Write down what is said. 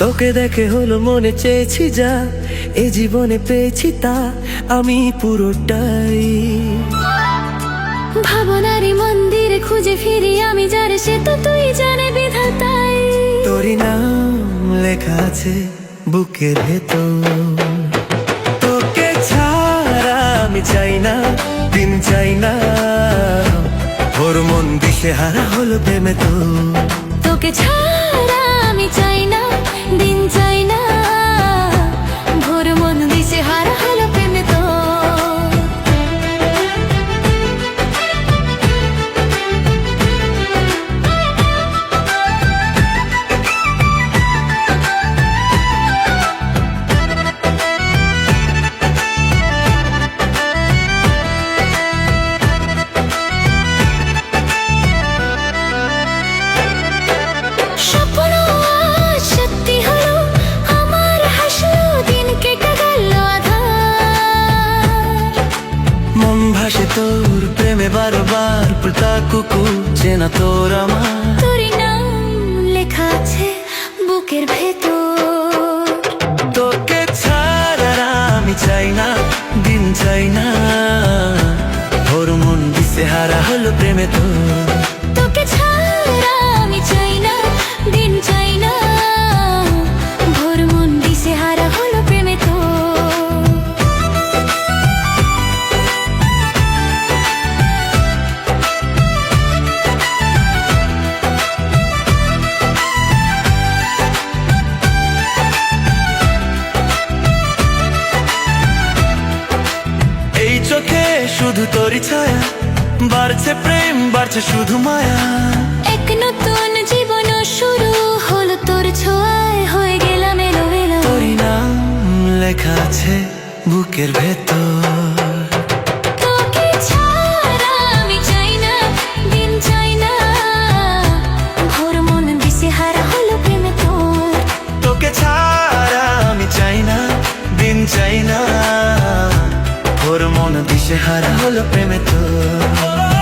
তোকে দেখে হলো মনে চেয়েছি যা এ জীবনে পেয়েছি তা আমি পুরোটাই। ভাবনারি মন্দিরে খুঁজে ফিরি আমি যারে সে তো তুই জানে বিধাতাই। তোরই নাম লেখা আছে বুকের ভেতর। তোকে ছাড়া আমি চাই না দিন চাই না। ওর মন দিশে হারা হলো প্রেমে তো তোকে ছাড়া আমি চাই না ভাসে তোর প্রেমে বারবার পুলতা কুকু চেনা তোর আমার। তোর নাম লেখা আছে বুকের ভেতর। তোকে ছাড়া আমি চাই না দিন চাই না। ওর মন দিশে হারা হলো প্রেমে তো বাড়ছে প্রেম বাড়ছে শুধু মায়া। এক নতুন জীবন শুরু হলো তোর ছোঁয়ায় হয়ে গেলাম এলোমেলো। তোরই নাম লেখা আছে বুকের ভেতর। চাই না দিন চাই না। ভোর মন দিশে হারা হলো প্রেমে তোর।